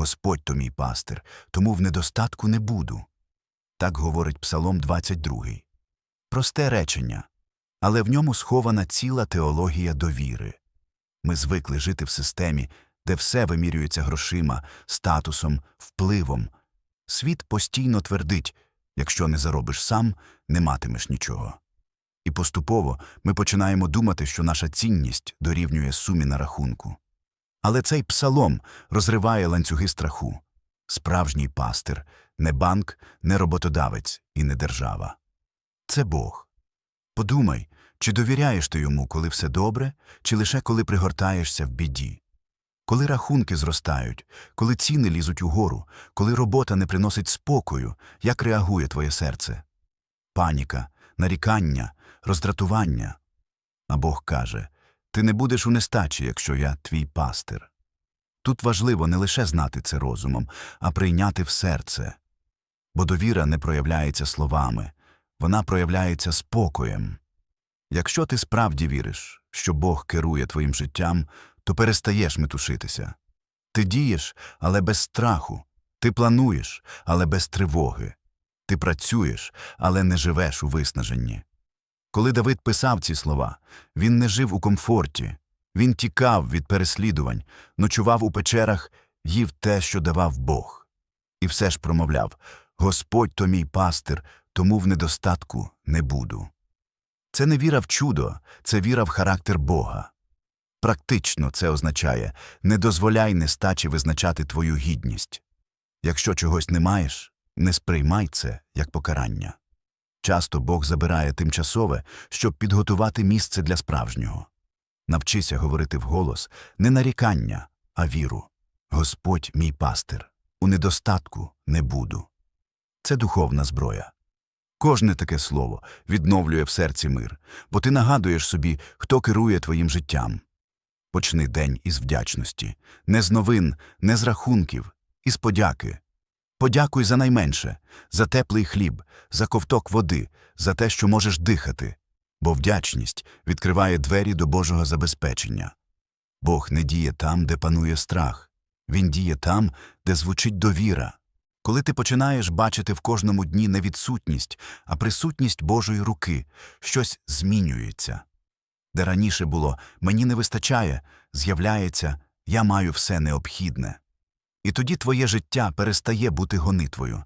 Господь то мій пастир, тому в недостатку не буду. Так говорить Псалом 22. Просте речення, але в ньому схована ціла теологія довіри. Ми звикли жити в системі, де все вимірюється грошима, статусом, впливом. Світ постійно твердить якщо не заробиш сам, не матимеш нічого. І поступово ми починаємо думати, що наша цінність дорівнює сумі на рахунку. Але цей псалом розриває ланцюги страху. Справжній пастир не банк, не роботодавець і не держава. Це Бог. Подумай, чи довіряєш ти йому, коли все добре, чи лише коли пригортаєшся в біді. Коли рахунки зростають, коли ціни лізуть угору, коли робота не приносить спокою, як реагує твоє серце? Паніка, нарікання, роздратування. А Бог каже ти не будеш у нестачі, якщо я твій пастир. Тут важливо не лише знати це розумом, а прийняти в серце. Бо довіра не проявляється словами, вона проявляється спокоєм. Якщо ти справді віриш, що Бог керує твоїм життям, то перестаєш метушитися. Ти дієш, але без страху, ти плануєш, але без тривоги, ти працюєш, але не живеш у виснаженні. Коли Давид писав ці слова, він не жив у комфорті, він тікав від переслідувань, ночував у печерах, їв те, що давав Бог. І все ж промовляв Господь то мій пастир, тому в недостатку не буду. Це не віра в чудо, це віра в характер Бога. Практично це означає не дозволяй нестачі визначати твою гідність. Якщо чогось не маєш, не сприймай це як покарання. Часто Бог забирає тимчасове, щоб підготувати місце для справжнього. Навчися говорити вголос не нарікання, а віру. Господь мій пастир, у недостатку не буду. Це духовна зброя. Кожне таке слово відновлює в серці мир, бо ти нагадуєш собі, хто керує твоїм життям. Почни день із вдячності, не з новин, не з рахунків, із подяки. Подякуй за найменше, за теплий хліб, за ковток води, за те, що можеш дихати, бо вдячність відкриває двері до Божого забезпечення. Бог не діє там, де панує страх, Він діє там, де звучить довіра. Коли ти починаєш бачити в кожному дні не відсутність, а присутність Божої руки, щось змінюється. Де раніше було мені не вистачає, з'являється я маю все необхідне. І тоді твоє життя перестає бути гонитвою.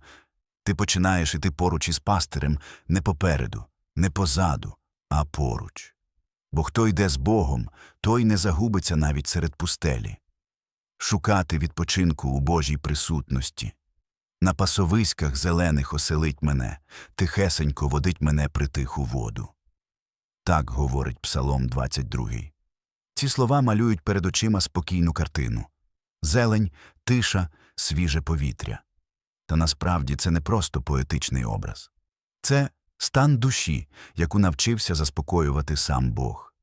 Ти починаєш іти поруч із пастирем не попереду, не позаду, а поруч. Бо хто йде з Богом, той не загубиться навіть серед пустелі. Шукати відпочинку у Божій присутності. На пасовиськах зелених оселить мене, тихесенько водить мене при тиху воду. Так говорить Псалом 22. Ці слова малюють перед очима спокійну картину зелень, тиша, свіже повітря. Та насправді це не просто поетичний образ. Це стан душі, яку навчився заспокоювати сам Бог.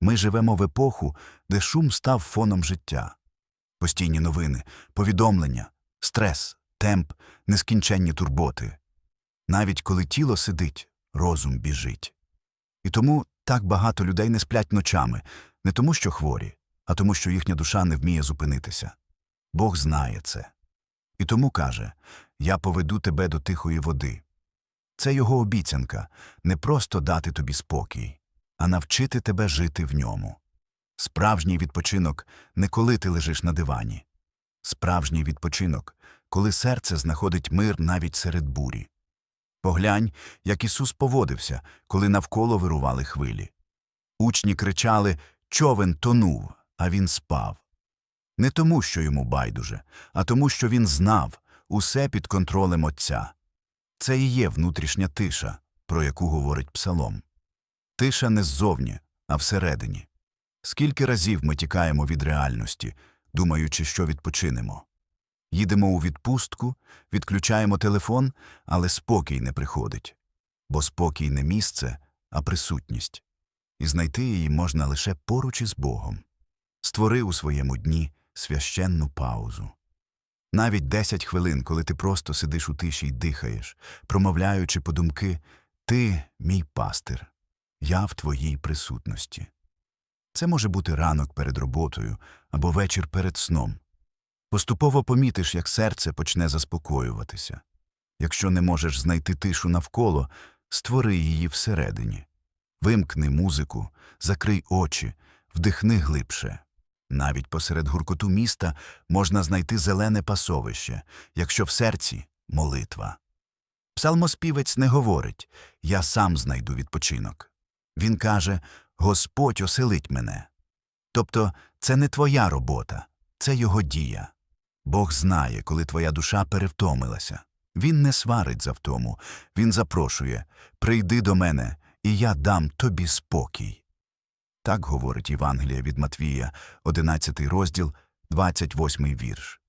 Ми живемо в епоху, де шум став фоном життя. Постійні новини, повідомлення, стрес, темп, нескінченні турботи. Навіть коли тіло сидить, розум біжить. І тому так багато людей не сплять ночами, не тому, що хворі, а тому, що їхня душа не вміє зупинитися. Бог знає це. І тому каже Я поведу тебе до тихої води. Це його обіцянка не просто дати тобі спокій, а навчити тебе жити в ньому. Справжній відпочинок не коли ти лежиш на дивані. Справжній відпочинок, коли серце знаходить мир навіть серед бурі. Поглянь, як Ісус поводився, коли навколо вирували хвилі. Учні кричали Човен тонув, а він спав. Не тому, що йому байдуже, а тому, що він знав усе під контролем Отця. Це і є внутрішня тиша, про яку говорить Псалом. Тиша не ззовні, а всередині. Скільки разів ми тікаємо від реальності, думаючи, що відпочинемо. Їдемо у відпустку, відключаємо телефон, але спокій не приходить. Бо спокій не місце, а присутність. І знайти її можна лише поруч із Богом. Створи у своєму дні священну паузу. Навіть десять хвилин, коли ти просто сидиш у тиші й дихаєш, промовляючи подумки Ти, мій пастир, я в твоїй присутності. Це може бути ранок перед роботою або вечір перед сном. Поступово помітиш, як серце почне заспокоюватися. Якщо не можеш знайти тишу навколо, створи її всередині. Вимкни музику, закрий очі, вдихни глибше. Навіть посеред гуркоту міста можна знайти зелене пасовище, якщо в серці молитва. Псалмоспівець не говорить Я сам знайду відпочинок. Він каже Господь оселить мене. Тобто це не твоя робота, це його дія. Бог знає, коли твоя душа перевтомилася. Він не сварить за втому, він запрошує Прийди до мене, і я дам тобі спокій. Так говорить Євангелія від Матвія, 11 розділ, 28 вірш.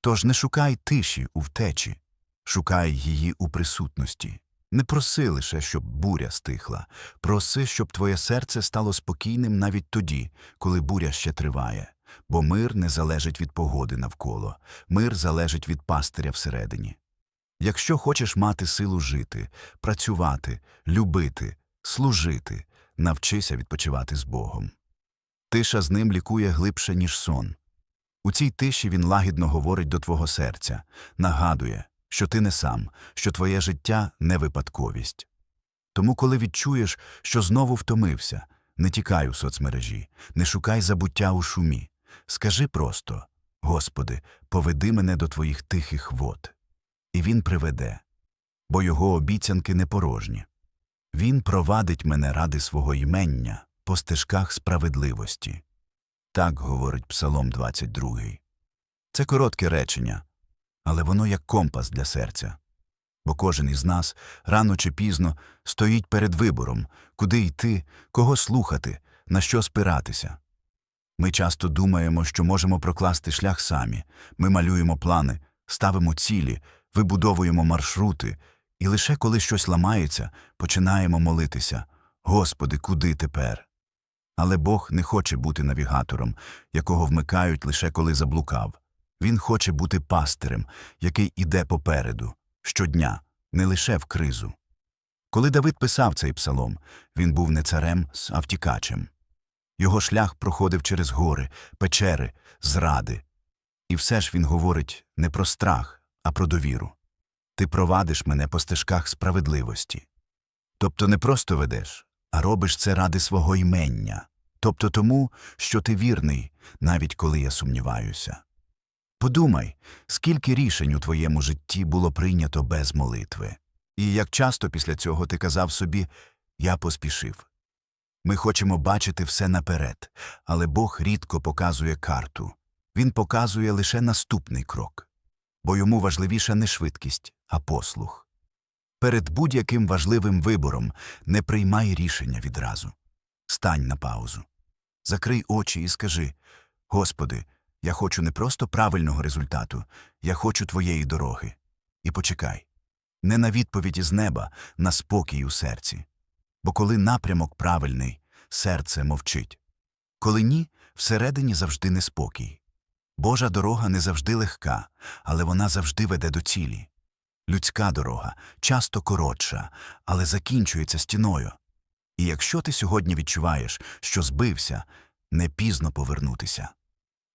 Тож не шукай тиші у втечі, шукай її у присутності. Не проси лише, щоб буря стихла, проси, щоб твоє серце стало спокійним навіть тоді, коли буря ще триває, бо мир не залежить від погоди навколо, мир залежить від пастиря всередині. Якщо хочеш мати силу жити, працювати, любити, служити, навчися відпочивати з Богом. Тиша з ним лікує глибше, ніж сон. У цій тиші він лагідно говорить до твого серця, нагадує, що ти не сам, що твоє життя не випадковість. Тому, коли відчуєш, що знову втомився, не тікай у соцмережі, не шукай забуття у шумі. Скажи просто Господи, поведи мене до твоїх тихих вод. І він приведе, бо його обіцянки не порожні. Він провадить мене ради свого імення по стежках справедливості. Так говорить Псалом 22. Це коротке речення, але воно як компас для серця. Бо кожен із нас рано чи пізно стоїть перед вибором, куди йти, кого слухати, на що спиратися. Ми часто думаємо, що можемо прокласти шлях самі, ми малюємо плани, ставимо цілі, вибудовуємо маршрути, і лише коли щось ламається, починаємо молитися Господи, куди тепер? Але Бог не хоче бути навігатором, якого вмикають лише коли заблукав. Він хоче бути пастирем, який іде попереду, щодня, не лише в кризу. Коли Давид писав цей псалом, він був не царем, а втікачем. Його шлях проходив через гори, печери, зради. І все ж він говорить не про страх, а про довіру. Ти провадиш мене по стежках справедливості. Тобто не просто ведеш, а робиш це ради свого імення, тобто тому, що ти вірний, навіть коли я сумніваюся. Подумай, скільки рішень у твоєму житті було прийнято без молитви. І як часто після цього ти казав собі Я поспішив. Ми хочемо бачити все наперед, але Бог рідко показує карту. Він показує лише наступний крок, бо йому важливіша не швидкість, а послух. Перед будь-яким важливим вибором не приймай рішення відразу. Стань на паузу. Закрий очі і скажи Господи, я хочу не просто правильного результату, я хочу твоєї дороги. І почекай. Не на відповідь із неба, на спокій у серці. Бо коли напрямок правильний, серце мовчить. Коли ні, всередині завжди неспокій. Божа дорога не завжди легка, але вона завжди веде до цілі. Людська дорога часто коротша, але закінчується стіною. І якщо ти сьогодні відчуваєш, що збився, не пізно повернутися.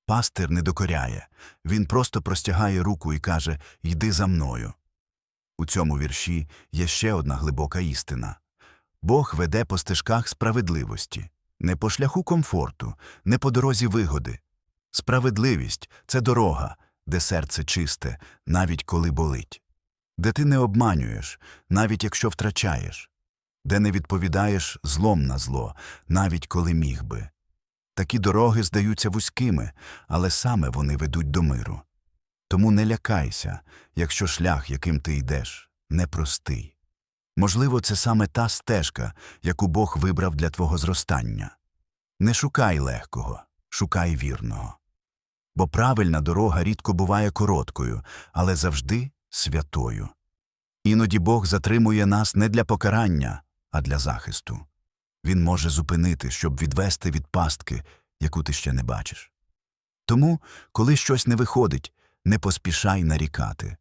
Пастир не докоряє, він просто простягає руку і каже Йди за мною. У цьому вірші є ще одна глибока істина Бог веде по стежках справедливості, не по шляху комфорту, не по дорозі вигоди. Справедливість це дорога, де серце чисте, навіть коли болить, де ти не обманюєш, навіть якщо втрачаєш, де не відповідаєш злом на зло, навіть коли міг би. Такі дороги здаються вузькими, але саме вони ведуть до миру. Тому не лякайся, якщо шлях, яким ти йдеш, непростий. Можливо, це саме та стежка, яку Бог вибрав для твого зростання. Не шукай легкого, шукай вірного. Бо правильна дорога рідко буває короткою, але завжди святою. Іноді Бог затримує нас не для покарання, а для захисту. Він може зупинити, щоб відвести від пастки, яку ти ще не бачиш. Тому, коли щось не виходить, не поспішай нарікати.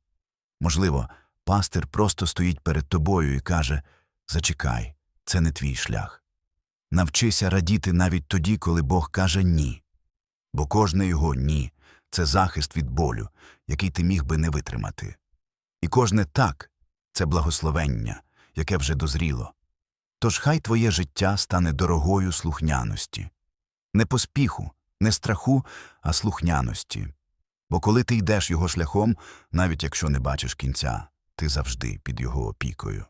Можливо, пастир просто стоїть перед тобою і каже Зачекай, це не твій шлях. Навчися радіти навіть тоді, коли Бог каже ні. Бо кожне його ні це захист від болю, який ти міг би не витримати. І кожне так це благословення, яке вже дозріло. Тож хай твоє життя стане дорогою слухняності. Не поспіху, не страху, а слухняності. Бо коли ти йдеш його шляхом, навіть якщо не бачиш кінця, ти завжди під його опікою.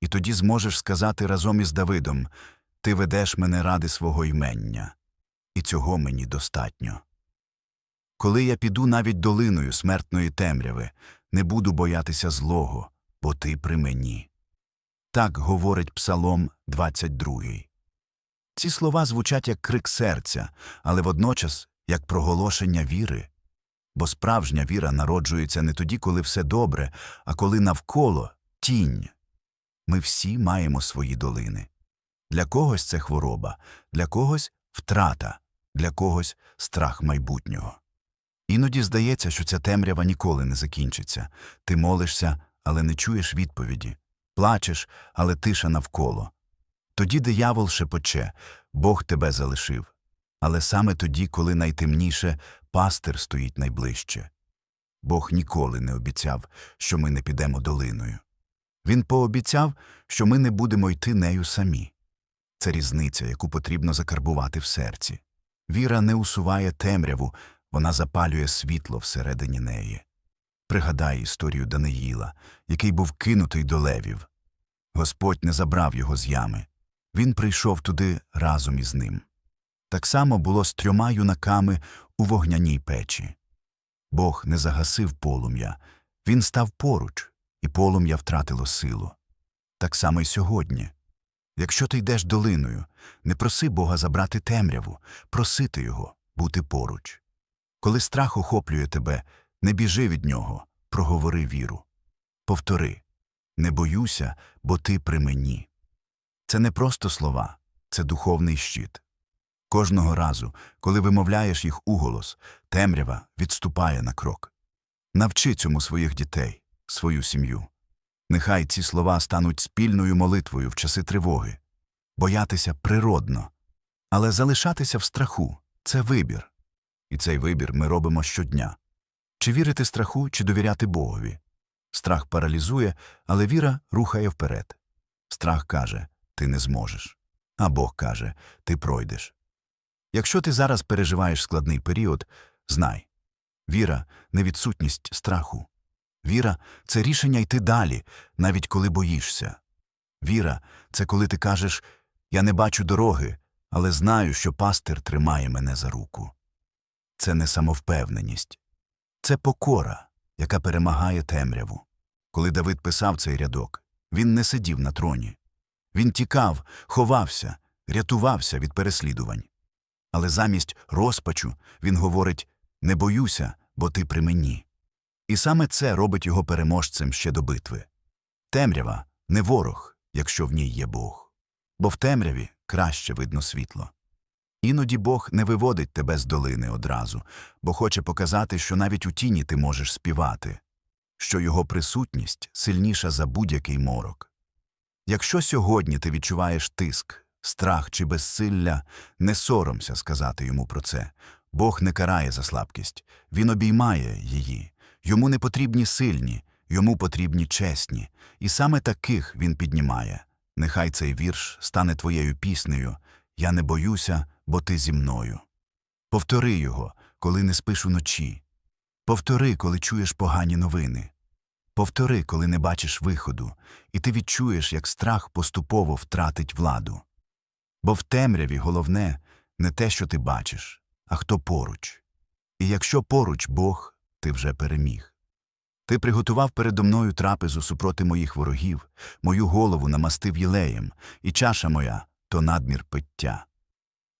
І тоді зможеш сказати разом із Давидом Ти ведеш мене ради свого ймення, і цього мені достатньо. Коли я піду навіть долиною смертної темряви, не буду боятися злого, бо ти при мені. Так говорить Псалом 22. Ці слова звучать як крик серця, але водночас як проголошення віри. Бо справжня віра народжується не тоді, коли все добре, а коли навколо тінь. Ми всі маємо свої долини. Для когось це хвороба, для когось втрата, для когось страх майбутнього. Іноді здається, що ця темрява ніколи не закінчиться. Ти молишся, але не чуєш відповіді, плачеш, але тиша навколо. Тоді диявол шепоче Бог тебе залишив. Але саме тоді, коли найтемніше, пастир стоїть найближче. Бог ніколи не обіцяв, що ми не підемо долиною. Він пообіцяв, що ми не будемо йти нею самі. Це різниця, яку потрібно закарбувати в серці. Віра не усуває темряву, вона запалює світло всередині неї. Пригадай історію Даниїла, який був кинутий до левів. Господь не забрав його з ями. Він прийшов туди разом із ним. Так само було з трьома юнаками у вогняній печі. Бог не загасив полум'я, він став поруч, і полум'я втратило силу. Так само й сьогодні. Якщо ти йдеш долиною, не проси Бога забрати темряву, просити Його бути поруч. Коли страх охоплює тебе, не біжи від нього, проговори віру. Повтори не боюся, бо ти при мені. Це не просто слова, це духовний щит. Кожного разу, коли вимовляєш їх уголос, темрява відступає на крок. Навчи цьому своїх дітей, свою сім'ю. Нехай ці слова стануть спільною молитвою в часи тривоги. Боятися природно, але залишатися в страху це вибір. І цей вибір ми робимо щодня. Чи вірити страху, чи довіряти Богові? Страх паралізує, але віра рухає вперед. Страх каже ти не зможеш. А Бог каже ти пройдеш. Якщо ти зараз переживаєш складний період, знай віра не відсутність страху. Віра це рішення йти далі, навіть коли боїшся. Віра це коли ти кажеш Я не бачу дороги, але знаю, що пастир тримає мене за руку. Це не самовпевненість, це покора, яка перемагає темряву. Коли Давид писав цей рядок, він не сидів на троні. Він тікав, ховався, рятувався від переслідувань. Але замість розпачу він говорить Не боюся, бо ти при мені. І саме це робить його переможцем ще до битви. Темрява не ворог, якщо в ній є Бог. Бо в темряві краще видно світло. Іноді Бог не виводить тебе з долини одразу, бо хоче показати, що навіть у тіні ти можеш співати, що його присутність сильніша за будь-який морок. Якщо сьогодні ти відчуваєш тиск, страх чи безсилля, не соромся сказати йому про це. Бог не карає за слабкість, він обіймає її. Йому не потрібні сильні, йому потрібні чесні, і саме таких він піднімає. Нехай цей вірш стане твоєю піснею Я не боюся, бо ти зі мною. Повтори його, коли не спиш уночі. Повтори, коли чуєш погані новини. Повтори, коли не бачиш виходу, і ти відчуєш, як страх поступово втратить владу. Бо в темряві головне не те, що ти бачиш, а хто поруч. І якщо поруч Бог, ти вже переміг. Ти приготував передо мною трапезу супроти моїх ворогів, мою голову намастив єлеєм, і чаша моя то надмір пиття.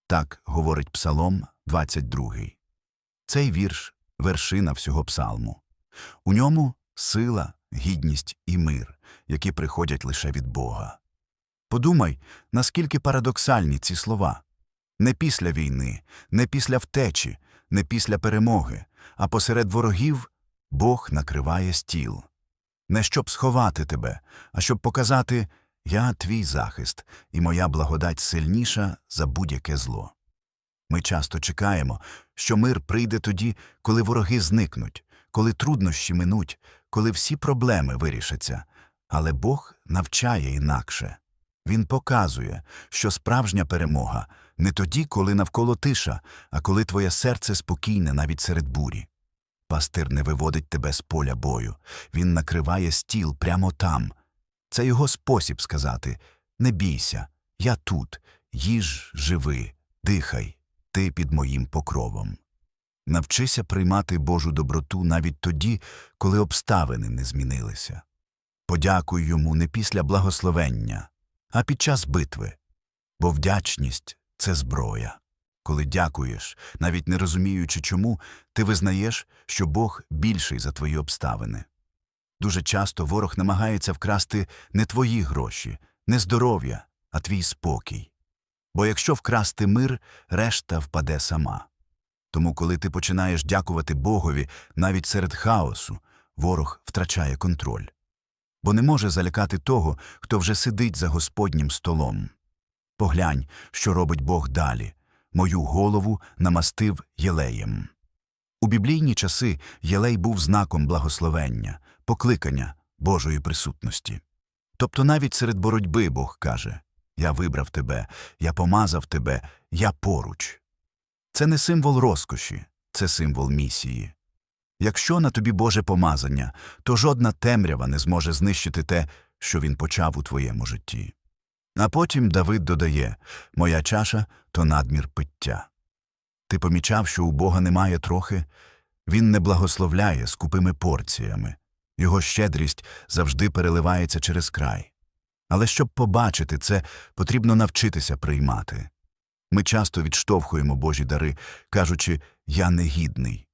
Так говорить Псалом 22. Цей вірш вершина всього псалму. У ньому сила, гідність і мир, які приходять лише від Бога. Подумай, наскільки парадоксальні ці слова не після війни, не після втечі, не після перемоги, а посеред ворогів Бог накриває стіл. Не щоб сховати тебе, а щоб показати я твій захист, і моя благодать сильніша за будь-яке зло. Ми часто чекаємо, що мир прийде тоді, коли вороги зникнуть, коли труднощі минуть, коли всі проблеми вирішаться. Але Бог навчає інакше. Він показує, що справжня перемога не тоді, коли навколо тиша, а коли твоє серце спокійне навіть серед бурі. Пастир не виводить тебе з поля бою, він накриває стіл прямо там. Це його спосіб сказати не бійся, я тут, їж, живи, дихай, ти під моїм покровом. Навчися приймати Божу доброту навіть тоді, коли обставини не змінилися. Подякуй йому не після благословення, а під час битви. Бо вдячність це зброя. Коли дякуєш, навіть не розуміючи чому, ти визнаєш, що Бог більший за твої обставини. Дуже часто ворог намагається вкрасти не твої гроші, не здоров'я, а твій спокій. Бо якщо вкрасти мир, решта впаде сама. Тому, коли ти починаєш дякувати Богові навіть серед хаосу, ворог втрачає контроль. Бо не може залякати того, хто вже сидить за Господнім столом. Поглянь, що робить Бог далі. Мою голову намастив єлеєм. У біблійні часи єлей був знаком благословення, покликання Божої присутності. Тобто навіть серед боротьби Бог каже Я вибрав тебе, я помазав тебе, я поруч. Це не символ розкоші, це символ місії. Якщо на тобі Боже помазання, то жодна темрява не зможе знищити те, що він почав у твоєму житті. А потім Давид додає Моя чаша то надмір пиття. Ти помічав, що у Бога немає трохи? Він не благословляє скупими порціями. Його щедрість завжди переливається через край. Але щоб побачити це, потрібно навчитися приймати. Ми часто відштовхуємо Божі дари, кажучи Я негідний.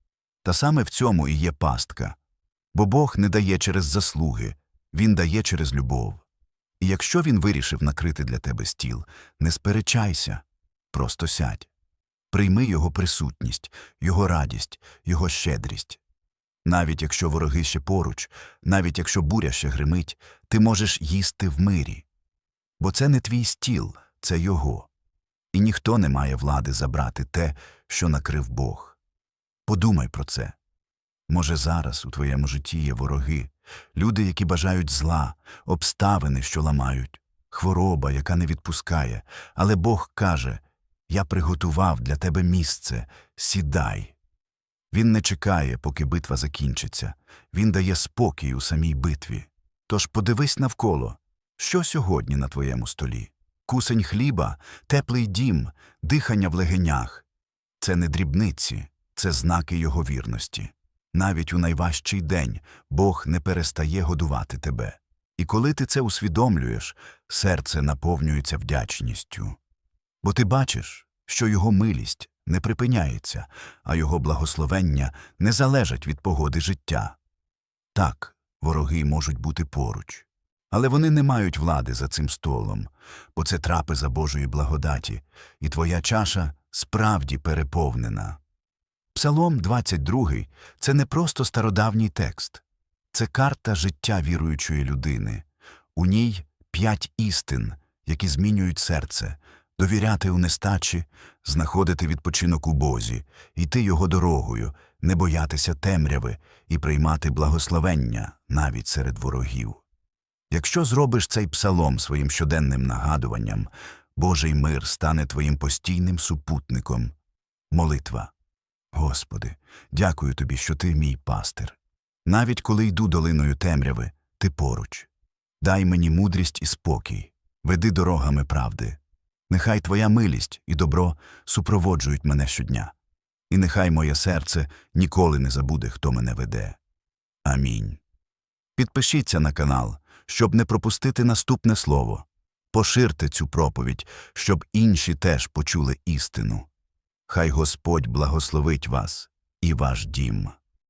Та саме в цьому і є пастка. Бо Бог не дає через заслуги, Він дає через любов. І якщо він вирішив накрити для тебе стіл, не сперечайся, просто сядь. Прийми його присутність, його радість, його щедрість. Навіть якщо вороги ще поруч, навіть якщо буря ще гримить, ти можеш їсти в мирі. Бо це не твій стіл, це його. І ніхто не має влади забрати те, що накрив Бог. Подумай про це. Може, зараз у твоєму житті є вороги, люди, які бажають зла, обставини, що ламають, хвороба, яка не відпускає, але Бог каже Я приготував для тебе місце, сідай. Він не чекає, поки битва закінчиться, він дає спокій у самій битві. Тож подивись навколо, що сьогодні на твоєму столі кусень хліба, теплий дім, дихання в легенях. Це не дрібниці, це знаки його вірності. Навіть у найважчий день Бог не перестає годувати тебе. І коли ти це усвідомлюєш, серце наповнюється вдячністю. Бо ти бачиш, що його милість не припиняється, а його благословення не залежать від погоди життя. Так, вороги можуть бути поруч, але вони не мають влади за цим столом, бо це трапеза Божої благодаті, і твоя чаша справді переповнена. Псалом 22 – це не просто стародавній текст, це карта життя віруючої людини. У ній п'ять істин, які змінюють серце, довіряти у нестачі, знаходити відпочинок у Бозі, йти його дорогою, не боятися темряви і приймати благословення навіть серед ворогів. Якщо зробиш цей псалом своїм щоденним нагадуванням, Божий мир стане твоїм постійним супутником. Молитва. Господи, дякую тобі, що ти мій пастир. Навіть коли йду долиною темряви, ти поруч. Дай мені мудрість і спокій, веди дорогами правди. Нехай твоя милість і добро супроводжують мене щодня, і нехай моє серце ніколи не забуде, хто мене веде. Амінь. Підпишіться на канал, щоб не пропустити наступне слово. Поширте цю проповідь, щоб інші теж почули істину. Хай Господь благословить вас і ваш дім.